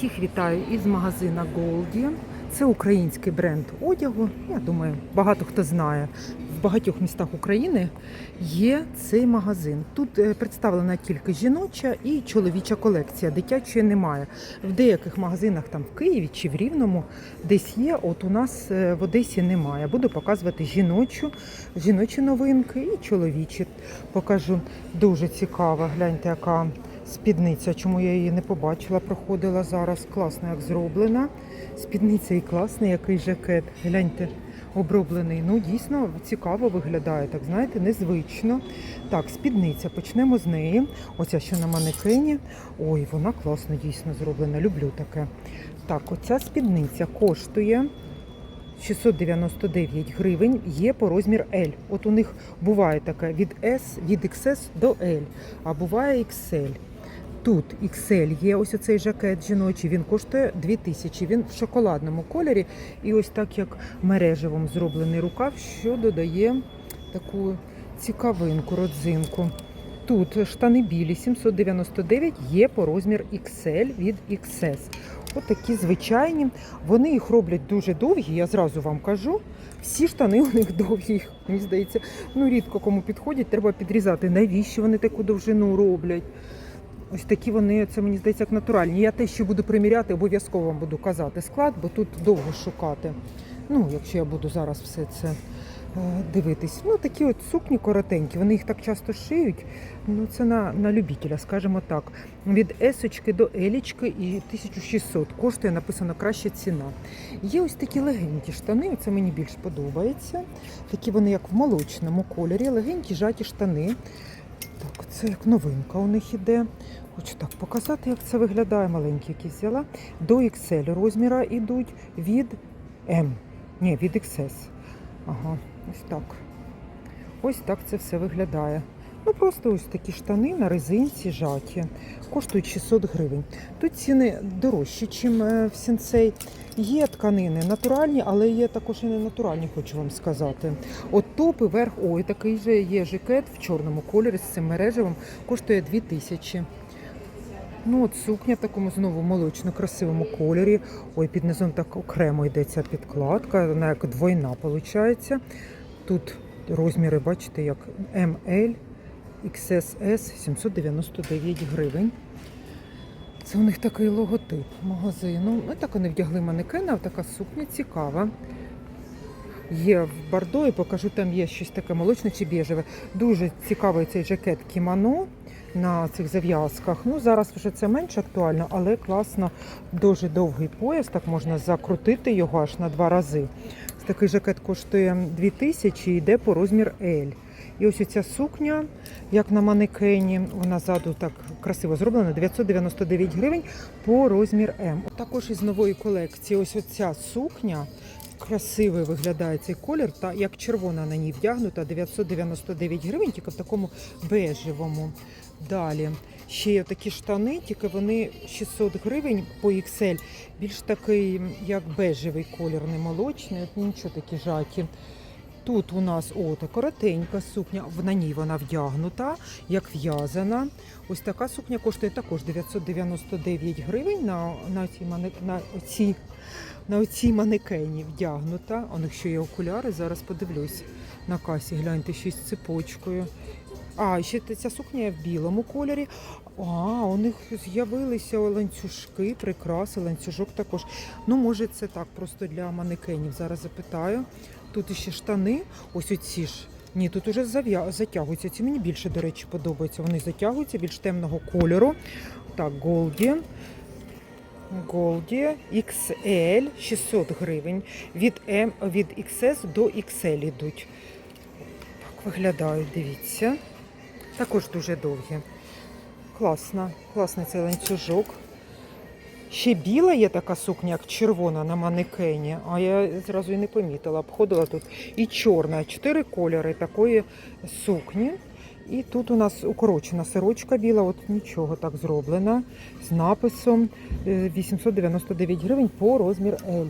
Всіх вітаю із магазина Голді. Це український бренд одягу. Я думаю, багато хто знає. В багатьох містах України є цей магазин. Тут е, представлена тільки жіноча і чоловіча колекція. Дитячої немає. В деяких магазинах там в Києві чи в Рівному десь є. От у нас е, в Одесі немає. Буду показувати жіночу, жіночі новинки і чоловічі. Покажу дуже цікаво. Гляньте, яка спідниця. Чому я її не побачила? Проходила зараз. Класно, як зроблена. Спідниця і класний, який жакет. Гляньте, оброблений. Ну, дійсно цікаво виглядає, так знаєте, незвично. Так, спідниця. Почнемо з неї. Оця що на манекені. Ой, вона класно дійсно зроблена. Люблю таке. Так, оця спідниця коштує. 699 гривень є по розмір L. От у них буває таке від S, від XS до L, а буває XL. Тут XL є ось оцей жакет жіночий, він коштує 2000. Він в шоколадному кольорі. І ось так як мережевим зроблений рукав, що додає таку цікавинку, родзинку. Тут штани білі 799 є по розмір XL від XS. От такі звичайні. Вони їх роблять дуже довгі, я зразу вам кажу. Всі штани у них довгі, мені здається, ну рідко кому підходять, треба підрізати. Навіщо вони таку довжину роблять? Ось такі вони, це мені здається, як натуральні. Я те, що буду приміряти, обов'язково вам буду казати склад, бо тут довго шукати. Ну, якщо я буду зараз все це е, дивитись. Ну, такі от сукні коротенькі, вони їх так часто шиють. Ну, це на, на любителя, скажімо так. Від есочки до елічки і 1600 коштує написано краща ціна. Є ось такі легенькі штани, це мені більш подобається. Такі вони, як в молочному кольорі, легенькі жаті штани. Так, це як новинка у них іде. Хочу так показати, як це виглядає. Маленькі якісь взяла. До XL розміра йдуть від M. Ні, від XS. Ага, ось так. Ось так це все виглядає. Ну просто ось такі штани на резинці жаті. Коштують 600 гривень. Тут ціни дорожчі, ніж в сенсей. Є тканини натуральні, але є також і не натуральні, хочу вам сказати. От топ і верх, ой, такий же є жакет в чорному кольорі з цим мережевим, коштує 2000. Ну от сукня в такому знову молочно красивому кольорі. Ой, під низом так окремо йде ця підкладка, вона як двойна виходить. Тут розміри, бачите, як ML, XSS 799 гривень. Це у них такий логотип магазину. Ось так вони вдягли манекена, така сукня цікава. Є в Бордо, і покажу, там є щось таке молочне чи біжеве. Дуже цікавий цей жакет кімоно на цих зав'язках. Ну, зараз вже це менш актуально, але класно, дуже довгий пояс, так можна закрутити його аж на два рази. Такий жакет коштує 2000 і йде по розмір L. І ось ця сукня, як на манекені, вона ззаду так красиво зроблена, 999 гривень по розмір М. Також із нової колекції ось оця сукня. Красивий виглядає цей колір, та як червона на ній вдягнута, 999 гривень, тільки в такому бежевому. Далі ще є такі штани, тільки вони 600 гривень по XL. Більш такий, як бежевий колір, не молочний, нічого такі жаті. Тут у нас о, коротенька сукня, на ній вона вдягнута, як в'язана. Ось така сукня коштує також 999 гривень на, на, цій, мане- на, оцій, на оцій манекені вдягнута. Них ще є окуляри, зараз подивлюсь на касі, гляньте, ще з цепочкою. А, ще ця сукня є в білому кольорі. А, у них з'явилися ланцюжки, прикраси, ланцюжок також. Ну, може, це так, просто для манекенів. Зараз запитаю. Тут іще штани, ось оці ж. Ні, тут уже затягуються. Ці мені більше, до речі, подобаються. Вони затягуються більш темного кольору. Так, Голді. Голді XL 600 гривень. Від M, від XS до XL йдуть. Так виглядають, дивіться. Також дуже довгі. Класно, класний цей ланцюжок. Ще біла є така сукня, як червона на манекені, а я зразу і не помітила, обходила тут. І чорна, чотири кольори такої сукні. І тут у нас укорочена сорочка біла, от нічого так зроблена, з написом е, 899 гривень по розмір L.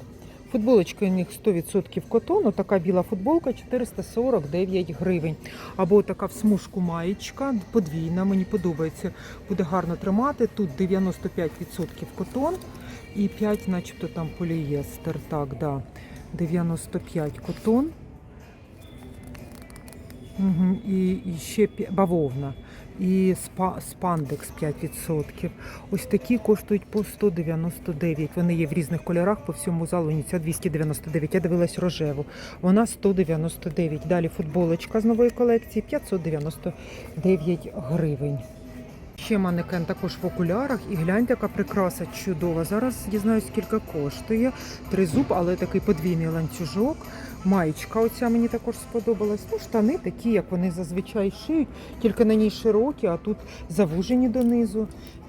Футболочка у них 100% котону, така біла футболка 449 гривень. Або така в смужку маєчка, подвійна, мені подобається, буде гарно тримати. Тут 95% котон, І 5, начебто там полієстер. Так, да. 95 котон. Угу. І, і ще бавовна. І спа, спандекс 5%. Ось такі коштують по 199. Вони є в різних кольорах по всьому залу. Ця 299. Я дивилась рожеву. Вона 199. Далі футболочка з нової колекції 599 гривень. Ще манекен також в окулярах. І гляньте, яка прикраса чудова. Зараз дізнаюсь, скільки коштує. Тризуб, але такий подвійний ланцюжок. Маєчка оця мені також сподобалась. Ну, штани такі, як вони зазвичай шиють, тільки на ній широкі, а тут завужені донизу.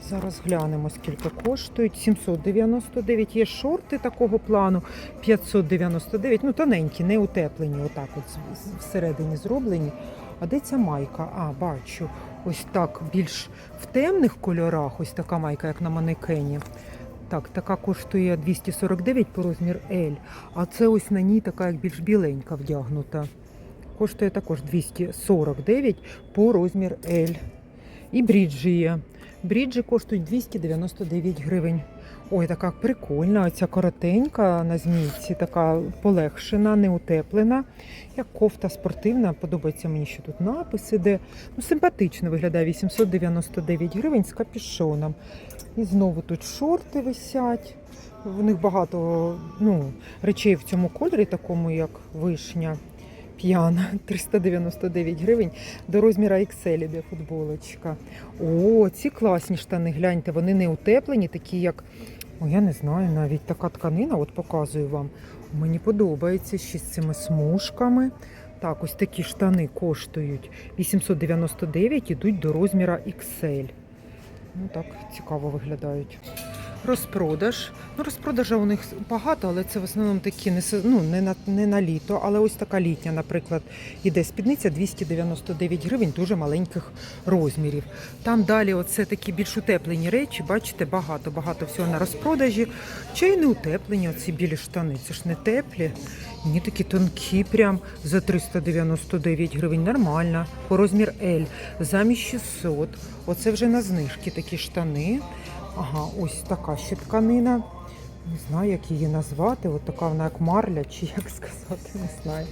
Зараз глянемо, скільки коштують. 799. Є шорти такого плану. 599. Ну, тоненькі, не утеплені, отак от всередині зроблені. А де ця майка? А, бачу. Ось так більш в темних кольорах, ось така майка, як на манекені. Так, така коштує 249 по розмір L, а це ось на ній така як більш біленька вдягнута. Коштує також 249 по розмір L. І бріджі є. Бріджі коштують 299 гривень. Ой, така прикольна, оця коротенька на змійці, така полегшена, не утеплена. Як кофта спортивна, подобається мені, що тут напис іде. Ну, симпатично виглядає 899 гривень з капюшоном. І знову тут шорти висять. В них багато ну, речей в цьому кольорі, такому як вишня. П'яна 399 гривень до розміра XL іде футболочка. О, ці класні штани, гляньте, вони не утеплені, такі як, о, я не знаю, навіть така тканина, от показую вам. Мені подобається ще з цими смужками. Так, ось такі штани коштують 899, ідуть до розміра XL. Ну так цікаво виглядають. Розпродаж. Ну, розпродажа у них багато, але це в основному такі не, ну, не, на, не на літо. Але ось така літня, наприклад, іде спідниця 299 гривень, дуже маленьких розмірів. Там далі оце такі більш утеплені речі, бачите, багато, багато всього на розпродажі. Чи й не утеплені оці білі штани. Це ж не теплі. Ні, такі тонкі, прям за 399 гривень. Нормально. По розмір L. Замість 600. Оце вже на знижки такі штани. Ага, ось така ще тканина. Не знаю, як її назвати. От така вона як марля, чи як сказати, не знаю.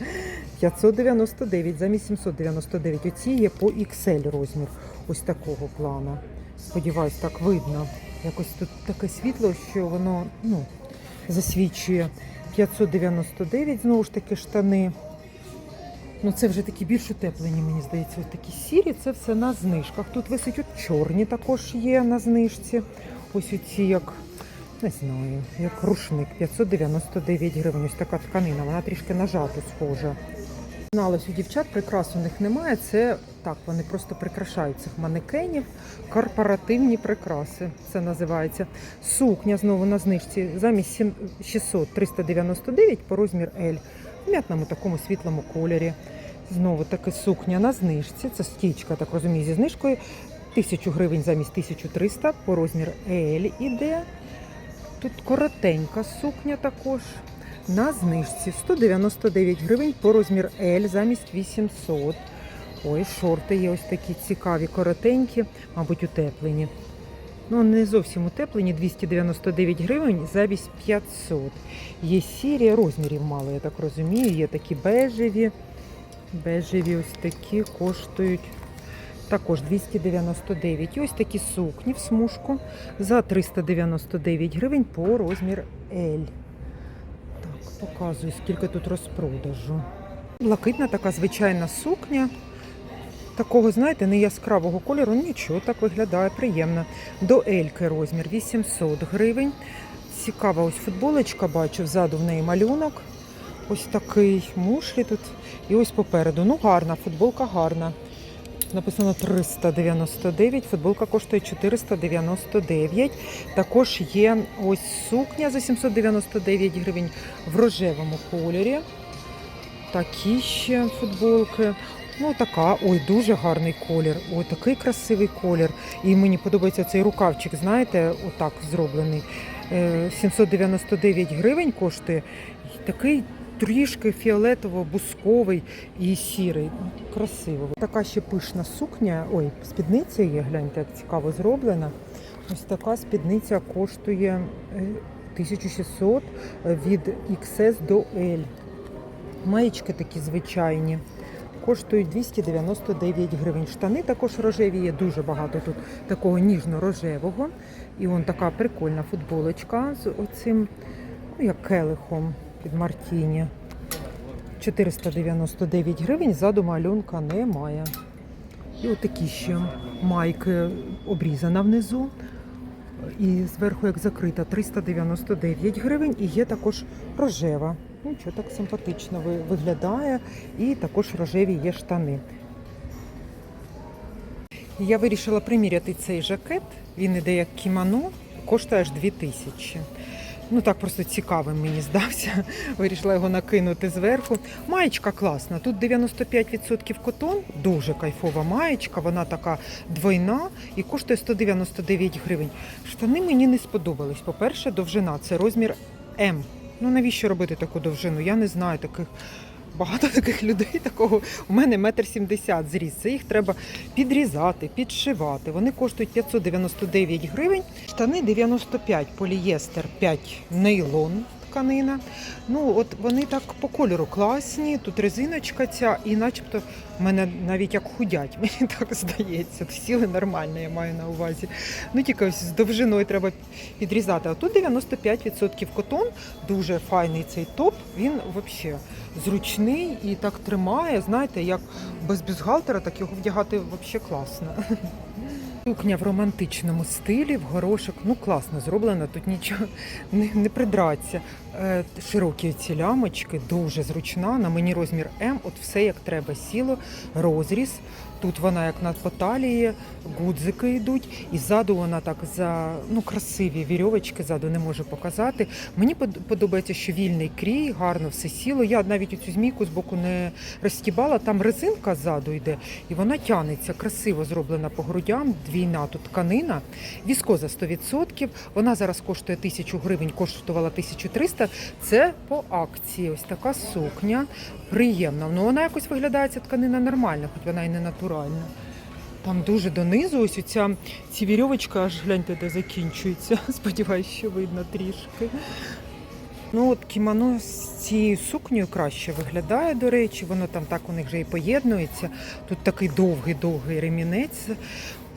599 замість 799. Оці є по XL розмір. Ось такого плану. Сподіваюсь, так видно. Якось тут таке світло, що воно ну, засвічує. 599 знову ж таки штани. Ну, це вже такі більш утеплені, мені здається, ось такі сірі, це все на знижках. Тут висить от чорні також є на знижці. Ось оці як, не знаю, як рушник, 599 гривень. Ось така тканина, вона трішки на жату схожа. Зналась у дівчат, прикрас у них немає. Це так, вони просто прикрашають цих манекенів. Корпоративні прикраси. Це називається. Сукня знову на знижці замість сім- 600 399 по розмір L. В м'ятному такому світлому кольорі. Знову таки сукня на знижці. Це стічка, так розумію, зі знижкою. 1000 гривень замість 1300 по розмір L іде. Тут коротенька сукня також. На знижці 199 гривень по розмір L замість 800. Ой, шорти є ось такі цікаві, коротенькі, мабуть, утеплені. Ну, не зовсім утеплені, 299 гривень замість 500. Є сірі, розмірів мало, я так розумію. Є такі бежеві. Бежеві ось такі коштують також 299. І ось такі сукні в смужку за 399 гривень по розмір L. Показую, скільки тут розпродажу. Блакитна така звичайна сукня. Такого, знаєте, не яскравого кольору, нічого так виглядає, приємно. До Ельки розмір 800 гривень. Цікава ось футболочка, бачу, ззаду в неї малюнок. Ось такий мушлі тут. І ось попереду. Ну, гарна, футболка гарна. Написано 399, футболка коштує 499. Також є ось сукня за 799 гривень в рожевому кольорі. Такі ще футболки. Ну, така, ой, дуже гарний колір. Ой, такий красивий колір. І мені подобається цей рукавчик, знаєте, отак зроблений. Е, 799 гривень коштує. Такий трішки фіолетово-бусковий і сірий. Красиво. Така ще пишна сукня. Ой, спідниця є, гляньте, як цікаво зроблена. Ось така спідниця коштує е, 1600 від XS до L. Маєчки такі звичайні. Коштують 299 гривень. Штани також рожеві є дуже багато тут такого ніжно-рожевого. І он така прикольна футболочка з оцим, ну як келихом під Мартіні. 499 гривень, ззаду малюнка немає. І отакі ще майки обрізана внизу. І зверху, як закрита, 399 гривень. І є також рожева. Ну, що так симпатично виглядає. І також рожеві є штани. Я вирішила приміряти цей жакет. Він іде як кімоно, коштує аж 2000. Ну так просто цікавим мені здався. Вирішила його накинути зверху. Маєчка класна. Тут 95% котон, дуже кайфова маєчка. Вона така двойна і коштує 199 гривень. Штани мені не сподобались. По-перше, довжина це розмір М. Ну навіщо робити таку довжину? Я не знаю таких. Багато таких людей такого. У мене метр сімдесят зріс. Це їх треба підрізати, підшивати. Вони коштують 599 гривень. Штани 95 полієстер, 5 нейлон тканина. Ну от вони так по кольору класні. Тут резиночка ця, і начебто мене навіть як худять, мені так здається. Сіли нормально, я маю на увазі. Ну тільки ось з довжиною треба підрізати. А тут 95% котон, дуже файний цей топ. Він взагалі зручний і так тримає. Знаєте, як без бюстгальтера, так його вдягати взагалі класно. Сукня в романтичному стилі, в горошок. Ну класно зроблена, тут нічого не, не придраться. Е, широкі ці лямочки, дуже зручна. На мені розмір М, от все як треба сіло, розріз. Тут вона як на по талії, гудзики йдуть, і ззаду вона так за ну красиві вірьовочки ззаду не можу показати. Мені подобається, що вільний крій, гарно все сіло. Я навіть цю змійку з боку не розстібала. Там резинка ззаду йде, і вона тянеться, красиво зроблена по грудям. Двійна тут тканина, віскоза 100%. Вона зараз коштує 1000 гривень, коштувала 1300. Це по акції. Ось така сукня. Приємна. Ну вона якось виглядає ця тканина нормально, хоч вона і не натуральна. Там дуже донизу, ось ця ці вірьовочка, аж гляньте, де закінчується. Сподіваюсь, що видно трішки. Ну от кімоно з цією сукнею краще виглядає, до речі, воно там так у них вже і поєднується. Тут такий довгий-довгий ремінець.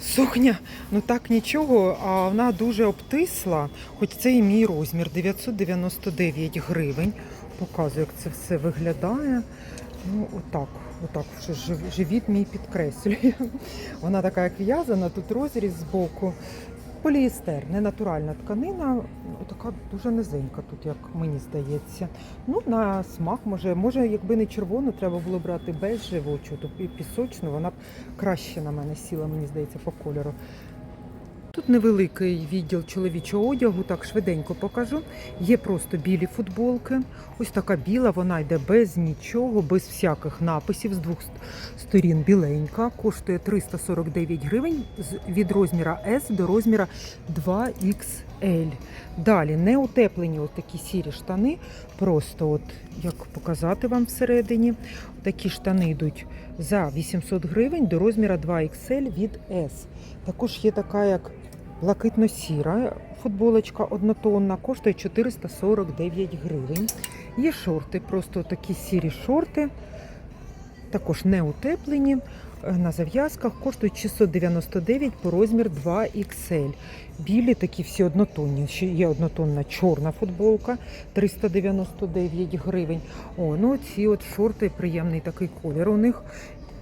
Сукня, ну так нічого, а вона дуже обтисла, хоч це і мій розмір 999 гривень. Показую, як це все виглядає. Ну, отак, отак, що живіт мій підкреслює. Вона така, як в'язана, тут розріз з боку. Поліестер, не натуральна тканина, така дуже низенька тут, як мені здається. Ну, на смак, може, може, якби не червону, треба було брати бежеву, живочу то пісочну, вона б краще на мене сіла, мені здається, по кольору. Тут невеликий відділ чоловічого одягу, так швиденько покажу. Є просто білі футболки. Ось така біла, вона йде без нічого, без всяких написів з двох сторін біленька. Коштує 349 гривень від розміра S до розміра 2XL. Далі не утеплені такі сірі штани. Просто от як показати вам всередині. Такі штани йдуть за 800 гривень до розміра 2XL від S. Також є така, як блакитно-сіра футболочка однотонна, коштує 449 гривень. Є шорти, просто такі сірі шорти, також не утеплені. е, На зав'язках коштують 699 по розмір 2XL. Білі такі всі однотонні. Ще є однотонна чорна футболка 399 гривень. О, ну ці от шорти, приємний такий колір у них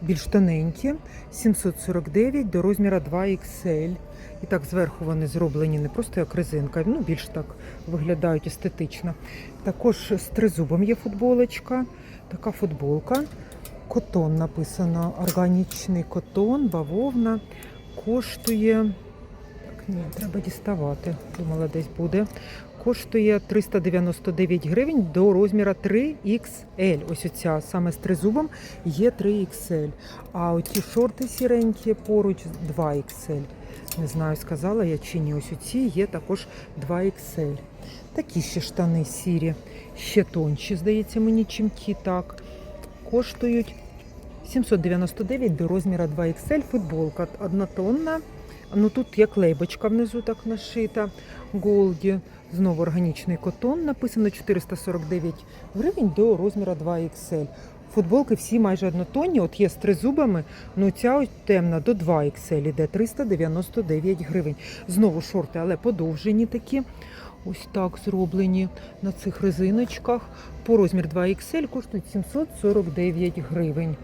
більш тоненькі, 749 до розміра 2XL. І так зверху вони зроблені не просто як резинка, ну більш так виглядають естетично. Також з тризубом є футболочка, така футболка. Котон написано, органічний котон, бавовна. Коштує. Ні, треба діставати. Думала, десь буде. Коштує 399 гривень до розміра 3XL. Ось оця саме з тризубом є 3XL. А оці шорти сіренькі поруч 2XL. Не знаю, сказала я чи ні. Ось оці є також 2XL. Такі ще штани сірі, ще тонші, здається мені, чим ті так. Коштують 799 до розміра 2XL. Футболка однотонна. Ну тут як лейбочка внизу так нашита. Голді. Знову органічний котон. Написано 449 гривень до розміру 2XL. Футболки всі майже однотонні. От є з тризубами, ну ця ось темна до 2XL іде 399 гривень. Знову шорти, але подовжені такі. Ось так зроблені на цих резиночках. По розмір 2XL коштують 749 гривень.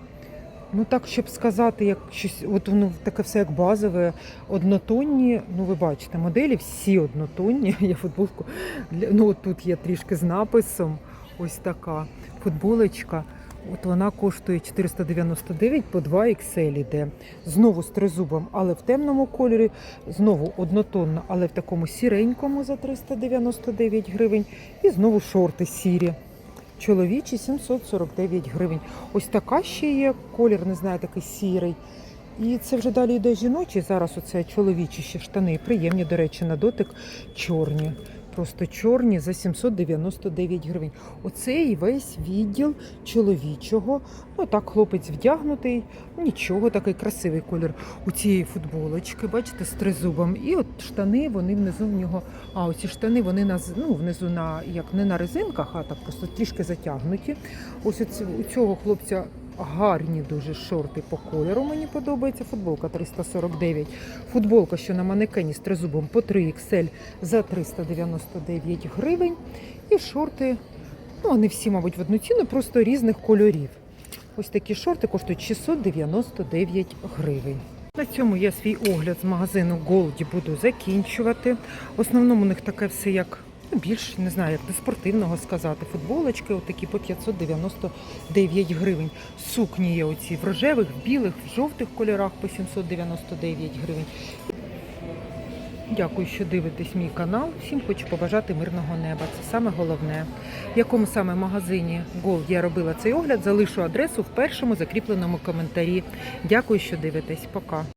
Ну так, щоб сказати, як щось, от воно таке все як базове, однотонні. Ну, ви бачите, моделі всі однотонні. Я футболку ну тут є трішки з написом. Ось така футболочка. От вона коштує 499 по 2 XL іде. Знову з тризубом, але в темному кольорі. Знову однотонна, але в такому сіренькому за 399 гривень. І знову шорти сірі. Чоловічі 749 гривень. Ось така ще є колір, не знаю, такий сірий. І це вже далі йде жіночий. Зараз оце чоловічі ще штани. Приємні, до речі, на дотик чорні. Просто чорні за 799 гривень. Оцей весь відділ чоловічого. Ну так, хлопець вдягнутий. Нічого, такий красивий колір у цієї футболочки. Бачите, з тризубом. І от штани, вони внизу в нього. А оці штани вони на ну, внизу на як не на резинках, а так просто трішки затягнуті. Ось у цього хлопця гарні дуже шорти по кольору. Мені подобається. Футболка 349. Футболка, що на манекені з тризубом по 3 XL за 399 гривень. І шорти, ну вони всі, мабуть, в одну ціну, просто різних кольорів. Ось такі шорти коштують 699 гривень. На цьому я свій огляд з магазину Голді буду закінчувати. В основному у них таке все як більш не знаю, як до спортивного сказати. Футболочки, отакі по 599 гривень. Сукні є оці в рожевих, в білих, в жовтих кольорах по 799 гривень. Дякую, що дивитесь мій канал. Всім хочу побажати мирного неба. Це саме головне. В якому саме магазині Gold я робила цей огляд, залишу адресу в першому закріпленому коментарі. Дякую, що дивитесь. Пока.